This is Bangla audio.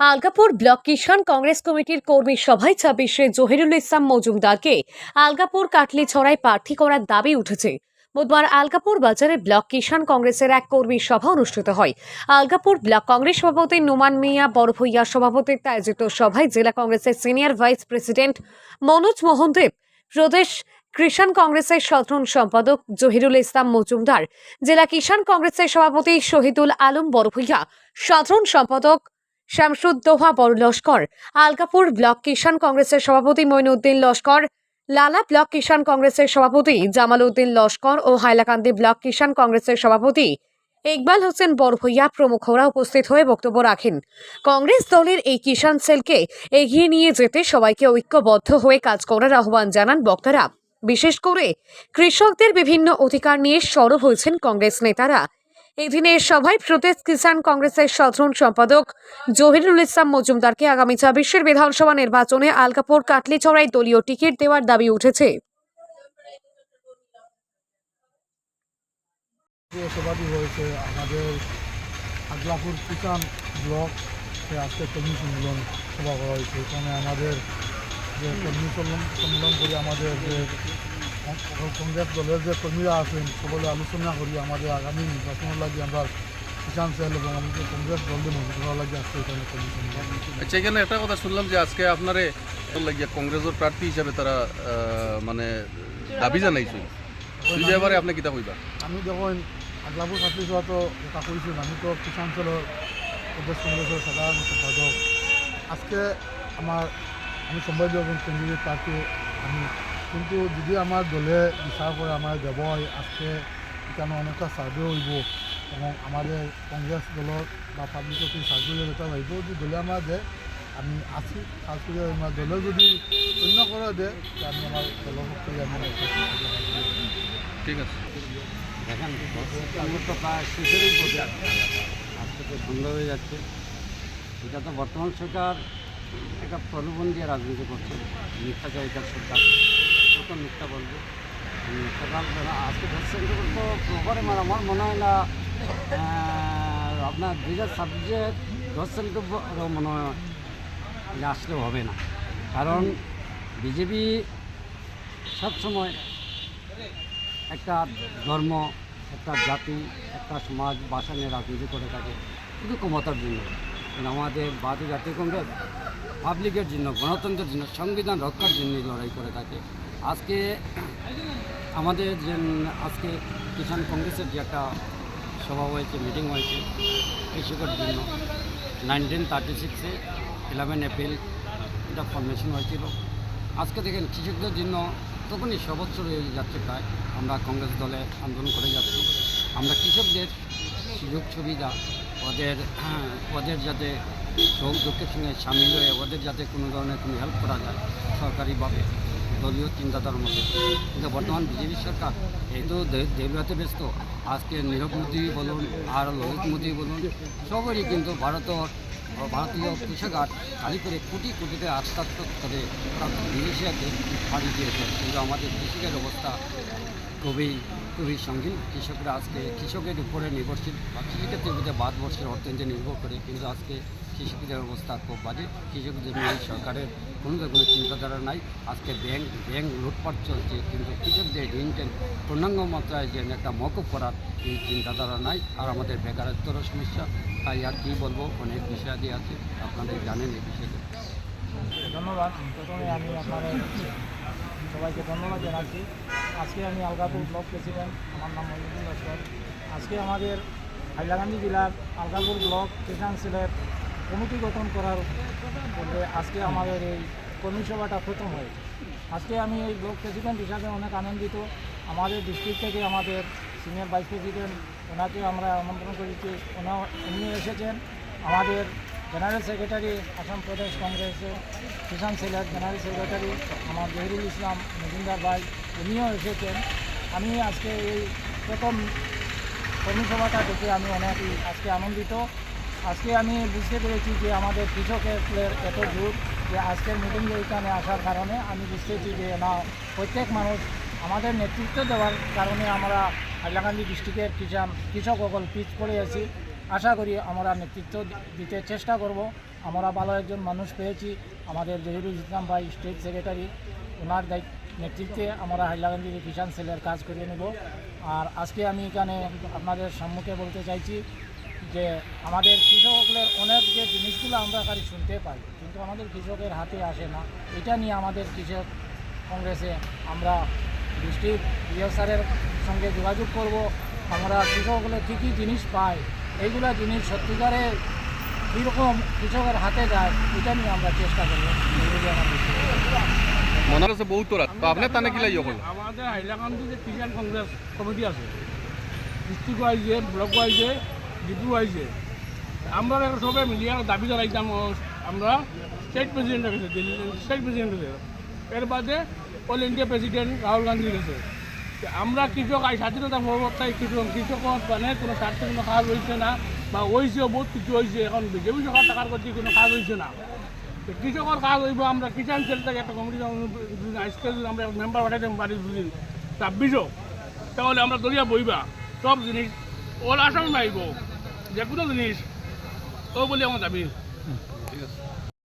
আলগাপুর ব্লক কিষাণ কংগ্রেস কমিটির কর্মী সভায় ছাব্বিশে জহিরুল ইসলাম মজুমদারকে আলগাপুর কাটলি ছড়ায় প্রার্থী করার দাবি উঠেছে। বুধবার আলগাপুর বাজারে ব্লক কিষাণ কংগ্রেসের এক কর্মী সভা অনুষ্ঠিত হয়। আলগাপুর ব্লক কংগ্রেস সভাপতি নুমান মিয়া বড়ভূইয়া সভাপতিত্বে আয়োজিত সভায় জেলা কংগ্রেসের senior vice president Manoj Mohan Deb প্রদেশ কৃষাণ কংগ্রেসের সাধারণ সম্পাদক জহিরুল ইসলাম মজুমদার, জেলা কিষাণ কংগ্রেসের সভাপতি শহীদুল আলম বড়ভূইয়া সাধারণ সম্পাদক শামসুদ্দোহা বড় লস্কর। আলকাপুর ব্লক কিষাণ কংগ্রেসের সভাপতি মইনুদ্দিন লস্কর। লালা ব্লক কিষাণ কংগ্রেসের সভাপতি জামাল উদ্দিন লস্কর ও হাইলাকান্দি ব্লক কিষাণ কংগ্রেসের সভাপতি ইকবাল হোসেন বড়ভূইয়া প্রমুখরা উপস্থিত হয়ে বক্তব্য রাখেন। কংগ্রেস দলের এই কিষাণ সেলকে এগিয়ে নিয়ে যেতে সবাইকে ঐক্যবদ্ধ হয়ে কাজ করার আহ্বান জানান বক্তারা। বিশেষ করে কৃষকদের বিভিন্ন অধিকার নিয়ে সরব হয়েছেন কংগ্রেস নেতারা। এই দিনে সভায় প্রদেশ কিষাণ কংগ্রেসের সাধারণ সম্পাদক জহিরুল ইসলাম মজুমদারকে আগামী ছাব্বিশের বিধানসভা নির্বাচনে আলকাপুর কাটলিচড়াই দলীয় টিকিট দেওয়ার দাবি উঠেছে। হয়েছে, আমাদের আগলাপুর কিষাণ ব্লক আজকে কর্মী সম্মেলন সভা করা হয়েছে। এখানে আমাদের যে কর্মী সম্মেলন করে আমাদের যে কংগ্রেস দলের যে কর্মীরা আছেন সকলে আলোচনা করি আমাদের আগামী নির্বাচনের লাগে আমরা কিষাণ সেল এবং আমাদের কংগ্রেস দলকে মজুত করার লাগে আজকে এখানে আচ্ছা এখানে একটা কথা শুনলাম যে আজকে আপনারে লাগিয়া কংগ্রেসের প্রার্থী হিসাবে তারা মানে দাবি জানাইছে। তুই যে এবারে আপনি কিতা কইবা? আমি যখন আগলাপুর ছাত্রী সভা তো এটা করেছি আমি তো কিষাণ সেলের প্রদেশ কংগ্রেসের সাধারণ সম্পাদক। আজকে আমার আমি সম্ভাব্য এবং ক্যান্ডিডেট প্রার্থী আমি কিন্তু যদি আমার দলে বিচার করে আমার দেব হয় আজকে এখানে অনেকটা সার্ভে হইব এবং আমাদের কংগ্রেস দলের বা পাবলিক অফিস সার্ভে যেটা হইব যদি দলে আমার দেয় আমি আছি কাজ করে আমার দলে যদি অন্য করে দেয় তা আমি আমার দলের পক্ষে আমি ঠিক আছে। দেখেন আমরা তো প্রায় শেষেরই আজকে তো সন্ধ্যা হয়ে যাচ্ছে। এটা তো বর্তমান সরকার একটা প্রলোভন দিয়ে রাজনীতি করছে মিথ্যাচারিতার সরকার তো মিথ্যা বলবে। আজকে ধরছেন তো প্রপারে মানে আমার মনে হয় না আপনার দুই হাজার ছাব্বিশে ধরছেন তো মনে হয় যে আসলেও হবে না। কারণ বিজেপি সবসময় একটা ধর্ম, একটা জাতি, একটা সমাজ বাসা নিয়ে রাজনীতি করে থাকে। শুধু ক্ষমতার জন্য। আমাদের ভারতীয় জাতীয় কংগ্রেস পাবলিকের জন্য, গণতন্ত্রের জন্য, সংবিধান রক্ষার জন্য লড়াই করে থাকে। আজকে আমাদের যে আজকে কিষাণ কংগ্রেসের যে একটা সভা হয়েছে মিটিং হয়েছে কৃষকের জন্য নাইনটিন থার্টি সিক্সে ইলেভেন এপ্রিল এটা ফর্মেশন হয়েছিল। আজকে দেখেন কৃষকদের জন্য তখনই সবৎসর হয়ে যাচ্ছে প্রায় আমরা কংগ্রেস দলে আন্দোলন করে যাচ্ছি। আমরা কৃষকদের সুযোগ সুবিধা, ওদের ওদের যাতে দুঃখের সঙ্গে সামিল হয়ে, ওদের যাতে কোনো ধরনের কোনো হেল্প করা যায় সরকারিভাবে। দলীয় চিন্তাধারার মধ্যে। কিন্তু বর্তমান বিজেপি সরকার এই তো দেবরাতে ব্যস্ত, আজকে নীরব মোদী বলুন আর ললিত মোদী বলুন, সবারই কিন্তু ভারতের ভারতীয় কৃষকার খালি করে কোটি কোটিতে আত্মাত্মক করে বিদেশিয়াকে দিয়েছে। কিন্তু আমাদের কৃষকের অবস্থা খুবই খুবই সঙ্গীন। কৃষকরা আজকে কৃষকের উপরে নির্ভরশীল। বা কৃষিক্ষেত্রের মধ্যে ভারতবর্ষের অর্থনীতি নির্ভর করে। কিন্তু আজকে কৃষকদের অবস্থা খুব বাজে। কৃষকদের নিয়ে সরকারের কোনো কোনো চিন্তাধারা নাই। আজকে ব্যাংক ব্যাংক লুটপাট চলছে, কিন্তু কৃষকদের ঋণ টেন পূর্ণাঙ্গ মাত্রায় যে একটা মকুব করার এই চিন্তাধারা নাই। আর আমাদের বেকারত্বেরও সমস্যা, তাই আর কী বলব? অনেক বিষয়াদি আছে। আপনাদের জানেন এই বিষয়ে ধন্যবাদ। প্রথমে আমি আপনাদের সবাইকে ধন্যবাদ জানাচ্ছি। আজকে আমি আলগাপুর ব্লক প্রেসিডেন্ট, আমার নাম লস্কর। আজকে আমাদের হাইলাকান্দি জেলার আলগাপুর ব্লক কিষাণ সেলের কমিটি গঠন করার পূর্বে আজকে আমাদের এই কর্মী সভাটা প্রথম হয়। আজকে আমি এই ব্লক প্রেসিডেন্ট হিসাবে অনেক আনন্দিত। আমাদের ডিস্ট্রিক্ট থেকে আমাদের সিনিয়র ভাইস প্রেসিডেন্ট ওনাকে আমরা আমন্ত্রণ করেছি। ওনা উনি এসেছেন। আমাদের জেনারেল সেক্রেটারি আসাম প্রদেশ কংগ্রেসের কিষাণ সেলার জেনারেল সেক্রেটারি আমার জহিরুল ইসলাম মজুমদার ভাই, উনিও এসেছেন। আমি আজকে এই প্রথম কর্মী সভাটা দেখে আমি অনেক আজকে আনন্দিত। আজকে আমি বুঝতে পেরেছি যে আমাদের কৃষকের এত জোর যে আজকের মিটিংয়ে এখানে আসার কারণে আমি বুঝতেছি যে না, প্রত্যেক মানুষ আমাদের নেতৃত্ব দেওয়ার কারণে আমরা হাইলাকান্দি ডিস্ট্রিক্টের কিষাণ কৃষক সকল পিছ পড়ে আছি। আশা করি আমরা নেতৃত্ব দিতে চেষ্টা করব। আমরা ভালো একজন মানুষ পেয়েছি। আমাদের জহিরুল ইসলাম ভাই স্টেট সেক্রেটারি ওনার দায়িত্ব, নেতৃত্বে আমরা হাইলাকান্দি কিষাণ সেলের কাজ করিয়ে নেব। আর আজকে আমি এখানে আপনাদের সম্মুখে বলতে চাইছি যে আমাদের কৃষকদের অনেক যে জিনিসগুলো আমরা খালি শুনতে পাই কিন্তু আমাদের কৃষকের হাতে আসে না। এটা নিয়ে আমাদের কৃষক কংগ্রেসে আমরা ডিস্ট্রিক্ট ইয়ে স্যারের সঙ্গে যোগাযোগ করব। আমরা কৃষকগুলো কী কী জিনিস পাই এইগুলা জিনিস সত্যিকারে কীরকম কৃষকের হাতে যায় এটা নিয়ে আমরা চেষ্টা করব। এইগুলি আমার বিষয়। মনে আছে বহুত তোরা। তানে কি লাগিয়ে আমাদের হাইলাকান্দি যে কিষাণ কংগ্রেস কমিটি আছে ডিস্ট্রিক্ট ওয়াইজে ব্লক ওয়াইজে ডিপি ওয়াইজে আমরা সবাই মিলিয়ে দাবি জানাইতাম আমরা স্টেট প্রেসিডেন্টের কাছে স্টেট প্রেসিডেন্টের কাছে। এর বাদে অল ইন্ডিয়া প্রেসিডেন্ট রাহুল গান্ধীর কাছে। আমরা কৃষক, আই স্বাধীনতা পরবর্তায় কৃষক কৃষক মানে কোনো স্বার্থে কোনো কাজ হয়েছে না, বা হয়েছেও বহুত কিছু হয়েছে এখন বিজেপি সরকার টাকার করছে কোনো কাজ হয়েছে না। কৃষকের কাজ হইব আমরা কিষাণ সেল থেকে একটা কমিটি আজকে যদি আমরা মেম্বার পাঠাইতাম বাড়ি দুদিন। ছাব্বিশও তাহলে আমরা দরিয়া বইবা সব জিনিস ওল আসাম যে কোনো জিনিস ও বলে আমার দাবি ঠিক আছে